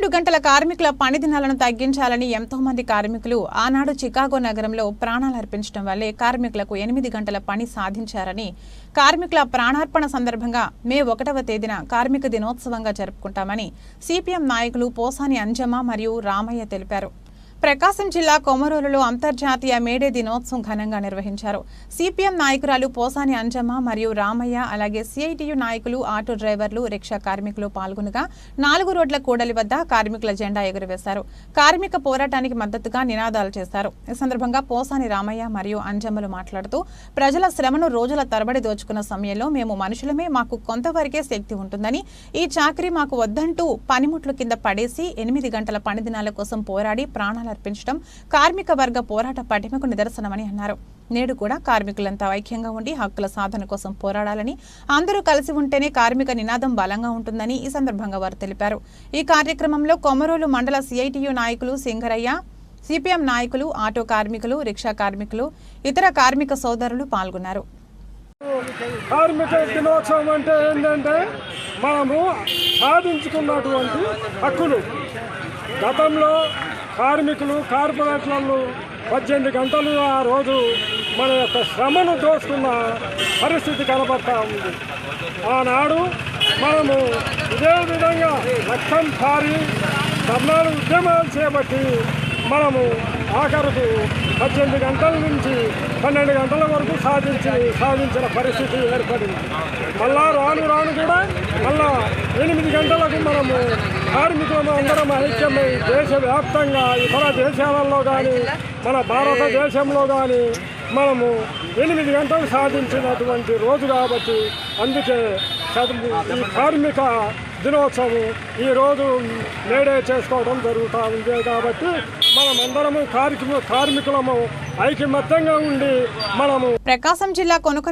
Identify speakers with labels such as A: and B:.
A: రెండు గంటల కార్మికుల పని దినాలను తగ్గించాలని ఎంతో మంది కార్మికులు ఆనాడు చికాగో నగరంలో ప్రాణాలు అర్పించడం వల్లే కార్మికులకు ఎనిమిది గంటల పని సాధించారని కార్మికుల ప్రాణార్పణ సందర్భంగా మే ఒకటవ తేదీన కార్మిక దినోత్సవంగా జరుపుకుంటామని సిపిఎం నాయకులు పోసాని అంజమ్మ మరియు రామయ్య తెలిపారు. ప్రకాశం జిల్లా కొమరూరులో అంతర్జాతీయ మేడే దినోత్సవం ఘనంగా నిర్వహించారు. సిపిఎం నాయకురాలు పోసాని అంజమ్మ మరియు రామయ్య అలాగే సిఐటియు నాయకులు ఆటో డ్రైవర్లు రిక్షా కార్మికులు పాల్గొనగా నాలుగు రోడ్ల కూడలి వద్ద కార్మికుల జెండా ఎగురవేశారు. కార్మిక పోరాటానికి మద్దతుగా నినాదాలు చేశారు. ఈ సందర్భంగా పోసాని రామయ్య మరియు అంజమ్మలు మాట్లాడుతూ ప్రజల శ్రమను రోజుల తరబడి దోచుకున్న సమయంలో మేము మనుషులమే మాకు కొంతవరకే శక్తి ఉంటుందని ఈ చాకరీ మాకు వద్దంటూ పనిముట్లు కింద పడేసి ఎనిమిది గంటల పని దినాల కోసం పోరాడి ప్రాణాలు అర్పించడం కార్మిక వర్గ పోరాట పటిమకు నిదర్శనమని అన్నారు. నేడు కూడా కార్మికులంతా ఐక్యంగా ఉండి హక్కుల సాధన కోసం పోరాడాలని అందరూ కలిసి ఉంటేనే కార్మిక నినాదం బలంగా ఉంటుందని ఈ సందర్భంగా వారు తెలిపారు. ఈ కార్యక్రమంలో కొమరోలు మండల సిఐటియు నాయకులు సింగరయ్య సిపిఎం నాయకులు ఆటో కార్మికులు రిక్షా కార్మికులు ఇతర కార్మిక సోదరులు పాల్గొన్నారు.
B: కార్మిక దినోత్సవం అంటే ఏంటంటే మనము సాధించుకున్నటువంటి హక్కులు. గతంలో కార్మికులు కార్పొరేషన్లు పద్దెనిమిది గంటలు ఆ రోజు మన యొక్క శ్రమను దోచుకున్న పరిస్థితి కనబడతా ఉంది. ఆనాడు మనము ఇదే విధంగా రక్తం పారి ధర్నాలు ఉద్యమాలు చేపట్టి మనము ఆఖరుకు పద్దెనిమిది గంటల నుంచి పన్నెండు గంటల వరకు సాధించి సాధించిన పరిస్థితి ఏర్పడింది. మళ్ళా రాను రాను కూడా మళ్ళా ఎనిమిది గంటలకు మనము కార్మికులము అందరం ఐక్యమై దేశవ్యాప్తంగా ఇతర దేశాలలో కానీ మన భారతదేశంలో కానీ మనము ఎనిమిది గంటలు సాధించినటువంటి రోజు కాబట్టి అందుకే ఈ కార్మిక దినోత్సవం ఈరోజు మేడే చేసుకోవడం జరుగుతూ ఉంది కాబట్టి మనమందరము కార్మికు కార్మికులము ఐకమత్యంగా ఉండి మనము
A: ప్రకాశం జిల్లా కొనుకొని